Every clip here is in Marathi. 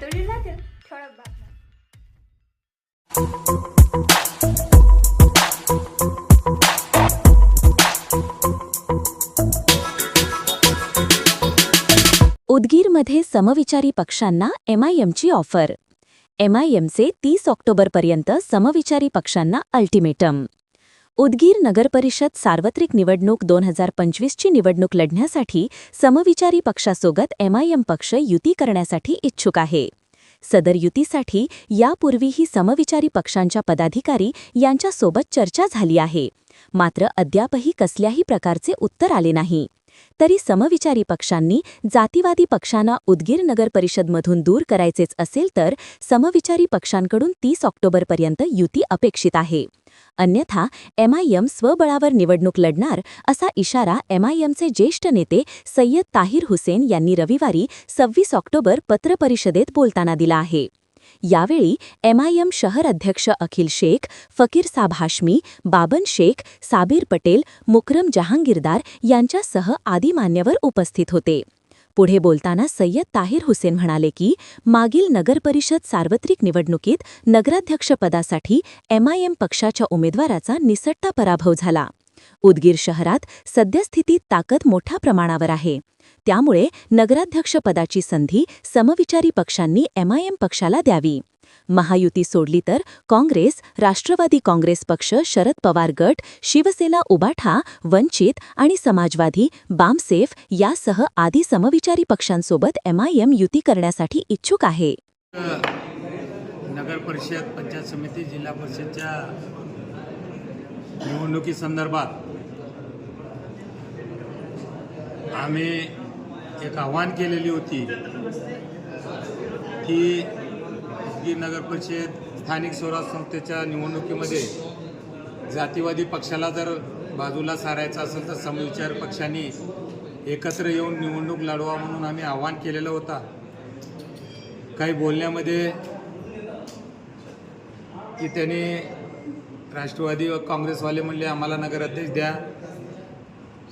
लातूर जिल्ह्यातील ठळक बातम्या उदगीरमध्ये समविचारी पक्षांना एमआयएमची ऑफर एमआयएमचे तीस ऑक्टोबरपर्यंत समविचारी पक्षांना अल्टिमेटम उदगीर नगरपरिषद सार्वत्रिक निवडणूक दोन हजार पंचवीसची निवडणूक लढण्यासाठी समविचारी पक्षासोबत एमआयएम पक्ष युती करण्यासाठी इच्छुक आहे. सदर युतीसाठी यापूर्वीही समविचारी पक्षांच्या पदाधिकारी यांच्यासोबत चर्चा झाली आहे. मात्र अद्यापही कसल्याही प्रकारचे उत्तर आले नाही. तरी समविचारी पक्षांनी जातीवादी पक्षांना उदगीर नगर परिषदमधून दूर करायचेच असेल तर समविचारी पक्षांकडून तीस ऑक्टोबरपर्यंत युती अपेक्षित आहे. अन्यथा एमआयएम स्वबळावर निवडणूक लढणार असा इशारा एमआयएमचे ज्येष्ठ नेते सय्यद ताहिर हुसेन यांनी रविवारी सव्वीस ऑक्टोबर पत्रपरिषदेत बोलताना दिला आहे. यावेळी एमआयएम शहर अध्यक्ष अखिल शेख फकीर साब हाशमी बाबन शेख साबीर पटेल मुकरम जहांगीरदार यांच्यासह आदी मान्यवर उपस्थित होते. पुढे बोलताना सय्यद ताहिर हुसेन म्हणाले की मागील नगरपरिषद सार्वत्रिक निवडणुकीत नगराध्यक्षपदासाठी एमआयएम पक्षाच्या उमेदवाराचा निसटता पराभव झाला. उदगीर शहरात सद्यस्थितीत ताकद मोठ्या प्रमाणावर आहे. त्यामुळे नगराध्यक्षपदाची संधी समविचारी पक्षांनी एमआयएम पक्षाला द्यावी. महायुती सोडली तर काँग्रेस राष्ट्रवादी काँग्रेस पक्ष शरद पवार गट शिवसेना उबाठा वंचित आणि समाजवादी बामसेफ यासह आदी समविचारी पक्षांसोबत एमआयएम युती करण्यासाठी इच्छुक आहे. नगर परिषद पंचायत समिती जिल्हा परिषदच्या निवडणुकीसंदर्भात आम्ही एक आव्हान केलेली होती की खासगी नगर परिषद स्थानिक स्वराज संस्थेच्या निवडणुकीमध्ये जातीवादी पक्षाला जर बाजूला सारायचं असेल तर समविचार पक्षांनी एकत्र येऊन निवडणूक लढवा म्हणून आम्ही आव्हान केलेलं होता. काही बोलण्यामध्ये की त्यांनी राष्ट्रवादी व काँग्रेसवाले म्हणले आम्हाला नगराध्यक्ष द्या.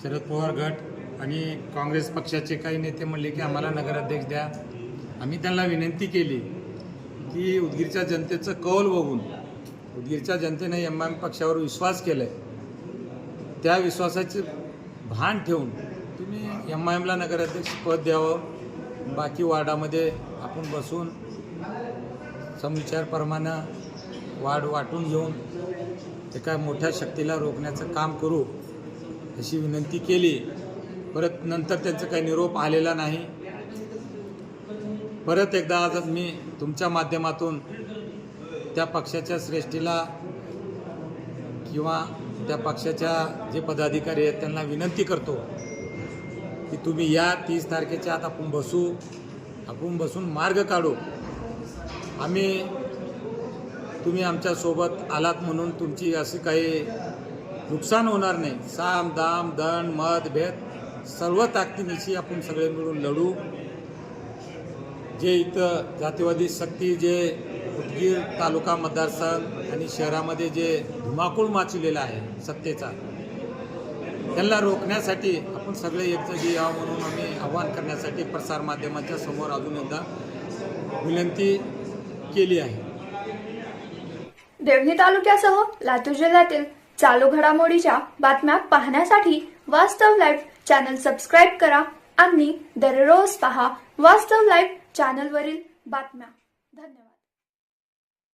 शरद पवार गट आणि काँग्रेस पक्षाचे काही नेते म्हणले की आम्हाला नगराध्यक्ष द्या. आम्ही त्यांना विनंती केली. की उदगीरच्या जनतेचं कौल बघून उदगीरच्या जनतेने एम आय एम पक्षावर विश्वास केला आहे त्या विश्वासाचे भान ठेवून तुम्ही एम आय एमला नगराध्यक्ष पद द्यावं. बाकी वार्डामध्ये आपण बसून समविचारप्रमाणे वाढ वाटून घेऊन एका मोठ्या शक्तीला रोखण्याचं काम करू अशी विनंती केली. परत नंतर त्यांचं काही निरोप आलेला नाही. परत एकदा आज मी तुमच्या माध्यमातून त्या पक्षाच्या श्रेष्ठीला किंवा त्या पक्षाच्या जे पदाधिकारी आहेत त्यांना विनंती करतो की तुम्ही या तीस तारखेच्या आत आपण बसू आपण बसून मार्ग काढू. आम्ही तुम्ही आमच्यासोबत आलात म्हणून तुमची अशी काही नुकसान होणार नाही. साम दाम दण मत भेद सर्व ताकदीनिशी आपण सगळे मिळून लढू. जे इथं जातीवादी शक्ती जे उदगीर तालुका मतदारसंघ आणि शहरामध्ये जे धुमाकूळ माचलेला आहे सत्तेचा त्यांना रोखण्यासाठी आपण सगळे एकजगी यावं म्हणून आम्ही आव्हान करण्यासाठी प्रसारमाध्यमांच्या समोर अजून एकदा विनंती केली आहे. देवणी तालुक्यासह लातूर जिल्ह्यातील चालू घडामोडीच्या बातम्या पाहण्यासाठी वास्तव लाईव्ह चॅनल सबस्क्राईब करा. आणि दररोज पहा वास्तव लाईव्ह चॅनलवरील बातम्या. धन्यवाद.